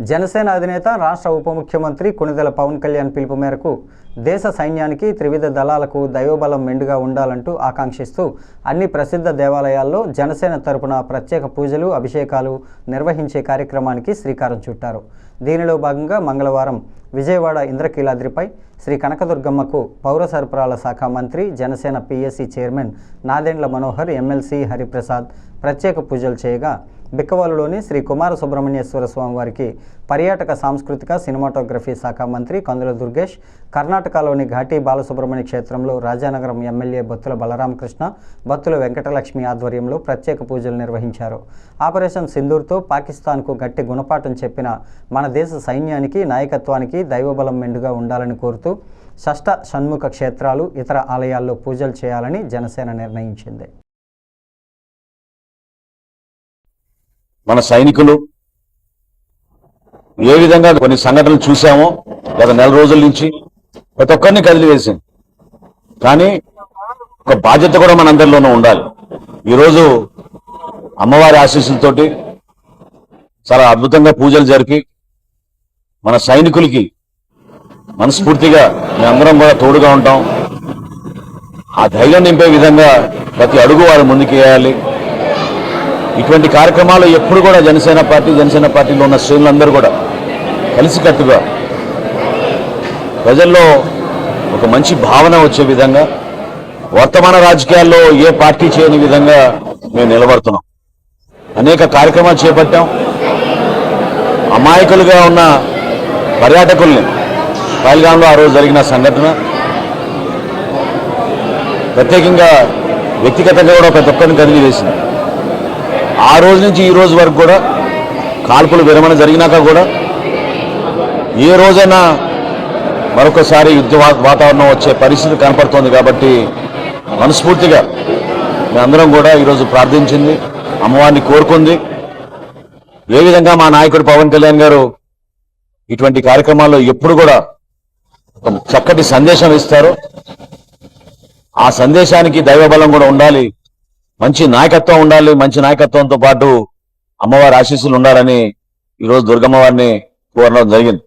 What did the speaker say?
జనసేన అధినేత రాష్ట్ర ఉప ముఖ్యమంత్రి కొణిదెల పవన్ కళ్యాణ్ పిలుపు మేరకు దేశ సైన్యానికి త్రివిధ దళాలకు దైవబలం మెండుగా ఉండాలంటూ ఆకాంక్షిస్తూ అన్ని ప్రసిద్ధ దేవాలయాల్లో జనసేన తరపున ప్రత్యేక పూజలు అభిషేకాలు నిర్వహించే కార్యక్రమానికి శ్రీకారం చుట్టారు. దీనిలో భాగంగా మంగళవారం విజయవాడ ఇంద్రకీలాద్రిపై శ్రీ కనకదుర్గమ్మకు పౌర సరఫరాల శాఖ మంత్రి Janasena PSC chairman Nadendla Manohar MLC Hariprasad ప్రత్యేక పూజలు చేయగా బిక్కవలులోని శ్రీ కుమార సుబ్రహ్మణ్యేశ్వర స్వామి వారికి పర్యాటక సాంస్కృతిక సినిమాటోగ్రఫీ శాఖ మంత్రి కందుల దుర్గేష్ కర్ణాటకలోని ఘాటి బాలసుబ్రహ్మణ్య క్షేత్రంలో రాజానగరం ఎమ్మెల్యే బత్తుల బలరామకృష్ణ బత్తుల వెంకటలక్ష్మి ఆధ్వర్యంలో ప్రత్యేక పూజలు నిర్వహించారు. ఆపరేషన్ సింధూర్తో పాకిస్తాన్కు గట్టి గుణపాఠం చెప్పిన మన దేశ సైన్యానికి నాయకత్వానికి దైవబలం మెండుగా ఉండాలని కోరుతూ షష్ట షణ్ముఖ క్షేత్రాలు ఇతర ఆలయాల్లో పూజలు చేయాలని జనసేన నిర్ణయించింది. మన సైనికులు ఏ విధంగా కొన్ని సంఘటనలు చూసామో గత నెల రోజుల నుంచి ప్రతి ఒక్కరిని కదిలివేసింది. కానీ ఒక బాధ్యత కూడా మనందరిలోనూ ఉండాలి. ఈరోజు అమ్మవారి ఆశీస్సులతోటి చాలా అద్భుతంగా పూజలు జరిపి మన సైనికులకి మనస్ఫూర్తిగా మేమందరం కూడా తోడుగా ఉంటాం. ఆ ధైర్యం నింపే విధంగా ప్రతి అడుగు వారు ముందుకు వేయాలి ఇటువంటి కార్యక్రమాలు ఎప్పుడు కూడా జనసేన పార్టీ జనసేన పార్టీలో ఉన్న శ్రేణులందరూ కూడా కలిసికట్టుగా ప్రజల్లో ఒక మంచి భావన వచ్చే విధంగా వర్తమాన రాజకీయాల్లో ఏ పార్టీ చేయని విధంగా మేము నిలబడుతున్నాం. అనేక కార్యక్రమాలు చేపట్టాం. అమాయకులుగా ఉన్న పర్యాటకుల్ని పైల్గాంలో ఆ రోజు జరిగిన సంఘటన ప్రత్యేకంగా వ్యక్తిగతంగా కూడా ప్రతి ఒక్కరిని కదిలివేసింది. ఆ రోజు నుంచి ఈ రోజు వరకు కూడా కాల్పులు విరమణ జరిగినాక కూడా ఏ రోజైనా మరొకసారి యుద్ధ వాతావరణం వచ్చే పరిస్థితి కనపడుతోంది కాబట్టి మనస్ఫూర్తిగా మేమందరం కూడా ఈరోజు ప్రార్థించింది అమ్మవారిని కోరుకుంది. ఏ విధంగా మా నాయకుడు పవన్ కళ్యాణ్ గారు ఇటువంటి కార్యక్రమాల్లో ఎప్పుడు కూడా ఒక చక్కటి సందేశం ఇస్తారు ఆ సందేశానికి దైవబలం కూడా ఉండాలి. మంచి నాయకత్వం ఉండాలి మంచి నాయకత్వంతో పాటు అమ్మవారి ఆశీస్సులు ఉండాలని ఈరోజు దుర్గమ్మ వారిని కోరడం జరిగింది.